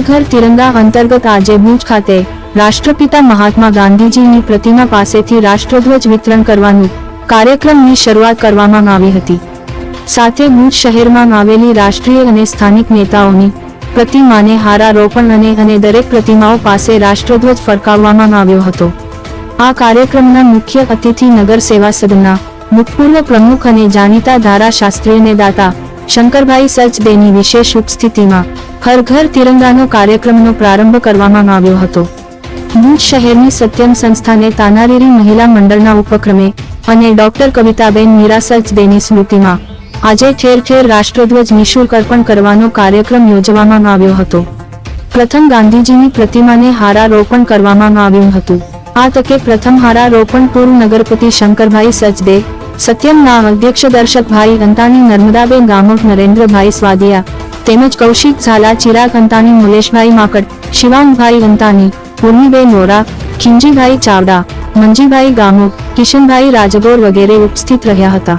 ઘર તિરંગા અંતર્ગત આજે ભુજ ખાતે રાષ્ટ્રપિતા મહાત્મા ગાંધીજીની પ્રતિમા પાસેથી રાષ્ટ્રધ્વજ વિતરણ કરવાનું કાર્યક્રમની શરૂઆત કરવામાં આવી હતી. સાથે ભુજ શહેરમાં આવેલી રાષ્ટ્રીય અને સ્થાનિક નેતાઓની પ્રતિમાને હારારોપણ અને અને દરેક પ્રતિમાઓ પાસે રાષ્ટ્રધ્વજ ફરકાવવામાં આવ્યો હતો. આ કાર્યક્રમના મુખ્ય અતિથિ નગર સેવા સદના ભૂતપૂર્વ પ્રમુખ અને જાણીતા ધારાશાસ્ત્રી અને દાતા શંકરભાઈ સચદેની વિશેષ ઉપસ્થિતિમાં હર ઘર તિરંગાનો કાર્યક્રમનો પ્રારંભ કરવામાં આવ્યો હતો. ભુજ શહેરની સત્યમ સંસ્થાને તાનારીરી મહિલા મંડળના ઉપક્રમે અને ડોક્ટર કવિતાબેન મીરા સચદેની સ્મૃતિમાં આજે ઠેર ઠેર રાષ્ટ્રધ્વજ નિઃશુલ્ક અર્પણ કરવાનો કાર્યક્રમ યોજવામાં આવ્યો હતો. પ્રથમ ગાંધીજીની પ્રતિમાને હારારોપણ કરવામાં આવ્યું હતું. આ તકે પ્રથમ હારારોપણ પૂર્વ નગરપતિ શંકરભાઈ સચદે સત્યમના અધ્યક્ષ દર્શકભાઈ અંતાણી નર્મદાબેન ગામોટ નરેન્દ્રભાઈ સ્વાદિયા, તેમજ કૌશિક ઝાલા, ચિરાગ અંતાણી મુલેશભાઈ માકડ, શિવાંગભાઈ અંતાણી પૂર્ણિબેન વોરા, ખીંજીભાઈ ચાવડા, મંજીભાઈ ગામોટ કિશનભાઈ રાજગોર વગેરે ઉપસ્થિત રહ્યા હતા.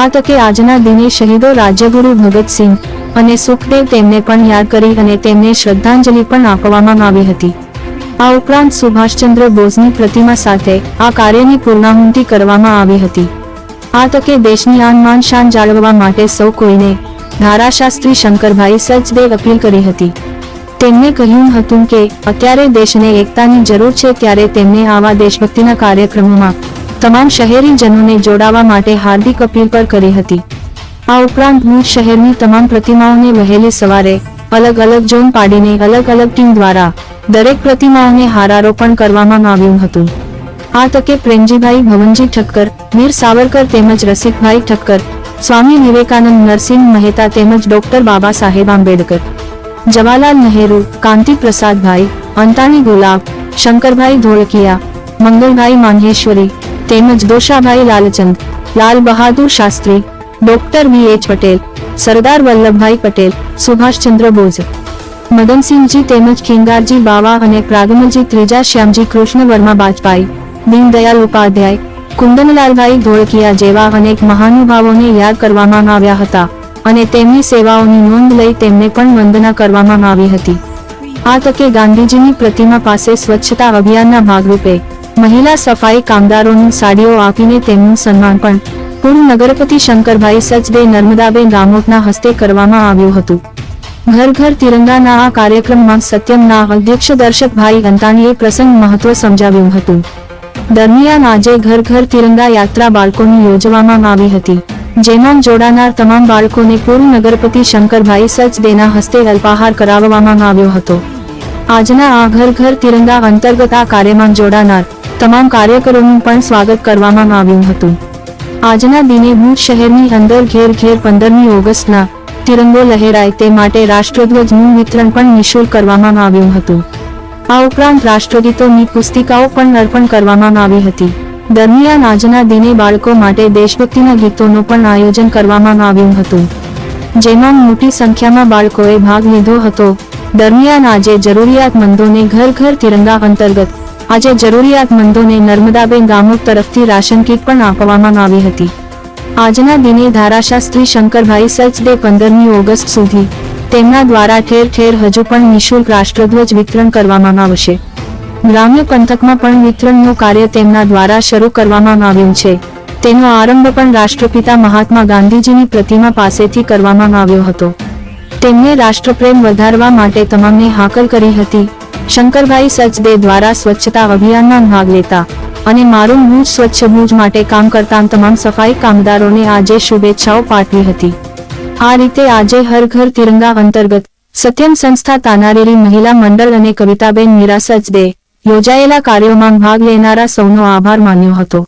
આ તકે આજના દિને શહીદો રાજ્યગુરુ ભગતસિંહ અને સુખદેવ તેમને પણ યાદ કરી અને તેમને શ્રદ્ધાંજલિ પણ આપવામાં આવી હતી. આ ઉપરાંત સુભાષચંદ્ર બોઝની પ્રતિમા સાથે આ કાર્યની પૂર્ણાહુતિ કરવામાં આવી હતી. આ તકે દેશની આન માન શાન જાળવવા માટે સૌ કોઈને ધારાશાસ્ત્રી શંકરભાઈ સચદેવ અપીલ કરી હતી. તેમણે કહ્યું હતું કે, અત્યારે દેશને એકતાની જરૂર છે ત્યારે તેમને આવા દેશભક્તિના કાર્યક્રમોમાં તમામ શહેરીજનોને જોડાવા માટે હાર્દિક અપીલ પણ કરી હતી. આ ઉપરાંત ભુજ શહેરની તમામ પ્રતિમાઓને વહેલી સવારે અલગ અલગ ઝોન પાડીને અલગ અલગ ટીમ દ્વારા દરેક પ્રતિમાઓને હારારોપણ કરવામાં આવ્યું હતું. આ તકે પ્રેમજીભાઈ ભવનજી ઠક્કર વીર સાવરકર તેમજ રસિકભાઈ ઠક્કર, સ્વામી વિવેકાનંદ નરસિંહ મહેતા તેમજ ડોક્ટર બાબા સાહેબ આંબેડકર, જવાહરલાલ નહેરુ, કાંતિ પ્રસાદભાઈ, અંતાણી ગુલાબ, શંકરભાઈ ધોળકિયા, મંગલભાઈ માંગેશ્વરી તેમજ Doshabhai Lalchand, Lal Bahadur Shastri, doctor V H Patel, Sardar Vallabhbhai Patel, Subhashchandra Bose, Madansinhji તેમજ ખીંગારજી બાવા અને પ્રાગમલજી ત્રીજા શ્યામજી કૃષ્ણ વર્મા બાજપાઈ દીનદયાલ ઉપાધ્યાય કુંદનલાલભાઈ ધોળકિયા જેવા અનેક મહાનુભાવોને યાદ કરવામાં આવ્યા હતા અને તેમની સેવાઓની નોંધ લઈ તેમને પણ વંદના કરવામાં આવી હતી. આ તકે ગાંધીજીની પ્રતિમા પાસે સ્વચ્છતા અભિયાનના ભાગરૂપે મહિલા સફાઈ કામદારોની સાડીઓ આપીને તેમનું સન્માન પણ પૂર્વ નગરપતિ શંકરભાઈ સચદે નર્મદાબેન રામોટના હસ્તે કરવામાં આવ્યું હતું. ઘર ઘર તિરંગાના આ કાર્યક્રમમાં સત્યમના અધ્યક્ષ દર્શકભાઈ અંતાણીએ પ્રસંગ મહત્વ સમજાવ્યું હતું. દરમિયાન આજે ઘર ઘર તિરંગા યાત્રા બાળકોની યોજવામાં આવી હતી, જેમાં જોડાનાર તમામ બાળકોને પૂર્વ નગરપતિ શંકરભાઈ સચદેના હસ્તે અલ્પાહાર કરાવવામાં આવ્યો હતો. આજના આ ઘર ઘર તિરંગા અંતર્ગત આ કાર્યમાં જોડાનાર તમામ કાર્યકરોનું પણ સ્વાગત કરવામાં આવ્યું હતું. આજના દિને ભુજ શહેરની અંદર ઘેર ઘેર પંદરમી ઓગસ્ટના તિરંગો લહેરાય તે માટે રાષ્ટ્રધ્વજનું વિતરણ પણ નિઃશુલ્ક કરવામાં આવ્યું હતું. આ ઉપરાંત રાષ્ટ્રગીતોની પુસ્તિકાઓ પણ અર્પણ કરવામાં આવી હતી. દરમિયાન આજના દિને બાળકો માટે દેશભક્તિના ગીતોનું પણ આયોજન કરવામાં આવ્યું હતું. જેમાં મોટી સંખ્યામાં બાળકોએ ભાગ લીધો હતો. દરમિયાન આજે જરૂરિયાતમંદોને ઘર ઘર તિરંગા અંતર્ગત આજે જરૂરિયાતમંદોને નર્મદાબેન ગામો તરફથી રાશન કીટ પણ આપવામાં આવી હતી. આજના દિને ધારાશાસ્ત્રી શંકરભાઈ સચદે પંદરમી ઓગસ્ટ સુધી તેમના દ્વારા ઠેર ઠેર હજુ પણ નિઃશુલ્ક રાષ્ટ્રધ્વજ વિતરણ કરવામાં આવશે. ગ્રામ્ય પંથકમાં પણ વિતરણનું કાર્ય તેમના દ્વારા શરૂ કરવામાં આવ્યું છે. તેનો આરંભ પણ રાષ્ટ્રપિતા મહાત્મા ગાંધીજીની પ્રતિમા પાસેથી કરવામાં આવ્યો હતો. તેમને રાષ્ટ્રપ્રેમ વધારવા માટે તમામને હાકલ કરી હતી. શંકરભાઈ સચદે દ્વારા સ્વચ્છતા અભિયાનમાં ભાગ લેતા અને મારું ભુજ સ્વચ્છ ભુજ માટે કામ કરતા તમામ સફાઈ કામદારોને આજે શુભેચ્છાઓ પાઠવી હતી. આ રીતે આજે હર ઘર તિરંગા અંતર્ગત સત્યમ સંસ્થા તાનારેરી મહિલા મંડળ અને કવિતાબેન નિરાસજ દે યોજાયેલા કાર્યોમાં ભાગ લેનારા સૌનો આભાર માન્યો હતો.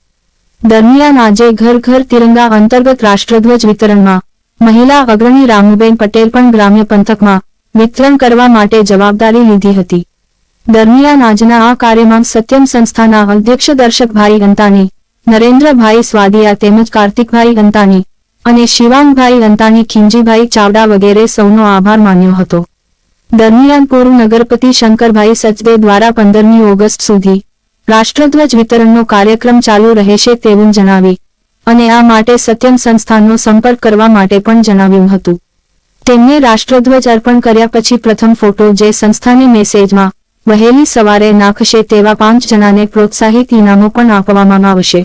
દરમિયાન આજે ઘર ઘર તિરંગા અંતર્ગત રાષ્ટ્રધ્વજ વિતરણમાં મહિલા અગ્રણી રામુબેન પટેલ પણ ગ્રામ્ય પંથકમાં વિતરણ કરવા માટે જવાબદારી લીધી હતી. દરમિયાન આજના આ કાર્યમાં સત્યમ સંસ્થાના અધ્યક્ષ દર્શકભાઈ અંતાની નરેન્દ્રભાઈ સ્વાદિયા તેમજ કાર્તિકભાઈ અંતાણી અને શિવાંગભાઈ અંતાણી ખીમજીભાઈ ચાવડા વગેરે સૌનો આભાર માન્યો હતો. દરમિયાન પૂર્વ નગરપતિ શંકરભાઈ સચદે દ્વારા પંદરમી ઓગસ્ટ સુધી રાષ્ટ્રધ્વજ વિતરણનો કાર્યક્રમ ચાલુ રહેશે તેવું જણાવી અને આ માટે સત્યમ સંસ્થાનનો સંપર્ક કરવા માટે પણ જણાવ્યું હતું. તેમને રાષ્ટ્રધ્વજ અર્પણ કર્યા પછી પ્રથમ ફોટો જે સંસ્થાની મેસેજમાં વહેલી સવારે નાખશે તેવા પાંચ જણાને પ્રોત્સાહિત ઇનામો પણ આપવામાં આવશે.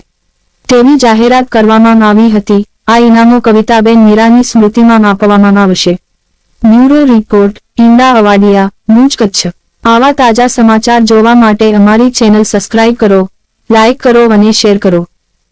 તેવી જાહેરાત કરવામાં આવી હતી. આ ઇનામો કવિતાબેન મીરાની સ્મૃતિમાં આપવામાં આવશે. બ્યુરો રિપોર્ટ, ઈંડા અવાડિયા, મુંજ કચ્છ. આવા તાજા સમાચાર જોવા માટે અમારી ચેનલ સબસ્ક્રાઇબ કરો, લાઇક કરો અને શેર કરો.